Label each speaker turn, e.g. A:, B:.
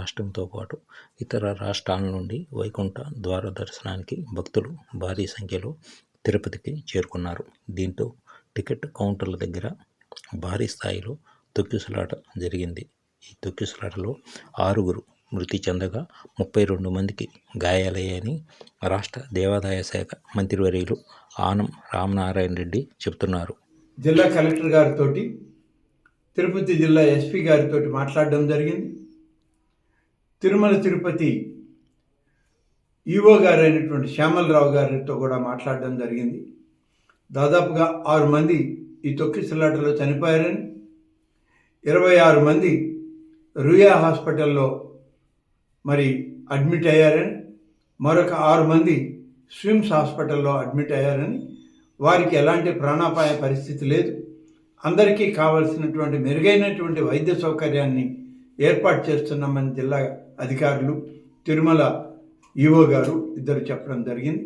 A: రాష్ట్రంతో పాటు ఇతర రాష్ట్రాల నుండి వైకుంఠ ద్వార దర్శనానికి భక్తులు భారీ సంఖ్యలో తిరుపతికి చేరుకున్నారు. దీంతో టికెట్ కౌంటర్ల దగ్గర భారీ స్థాయిలో తొక్కిసలాట జరిగింది. ఈ తొక్కిసలాటలో ఆరుగురు మృతి చెందగా ముప్పై రెండు మందికి గాయాలయ్యాయని రాష్ట్ర దేవాదాయ శాఖ మంత్రివర్యులు ఆనం రామనారాయణ రెడ్డి చెబుతున్నారు.
B: జిల్లా కలెక్టర్ గారితో తిరుపతి జిల్లా ఎస్పీ గారితో మాట్లాడడం జరిగింది. తిరుమల తిరుపతి ఈవో గారు అయినటువంటి శ్యామలరావు గారితో కూడా మాట్లాడడం జరిగింది. దాదాపుగా ఆరు మంది ఈ తొక్కిసలాటలో చనిపోయారని ఇరవై ఆరు మంది రుయా హాస్పిటల్లో మరి అడ్మిట్ అయ్యారని మరొక ఆరు మంది స్విమ్స్ హాస్పిటల్లో అడ్మిట్ అయ్యారని వారికి ఎలాంటి ప్రాణాపాయ పరిస్థితి లేదు. అందరికీ కావలసినటువంటి మెరుగైనటువంటి వైద్య సౌకర్యాన్ని ఏర్పాటు చేస్తున్నామని జిల్లా అధికారులు తిరుమల ఈవో గారు ఇద్దరు చెప్పడం జరిగింది.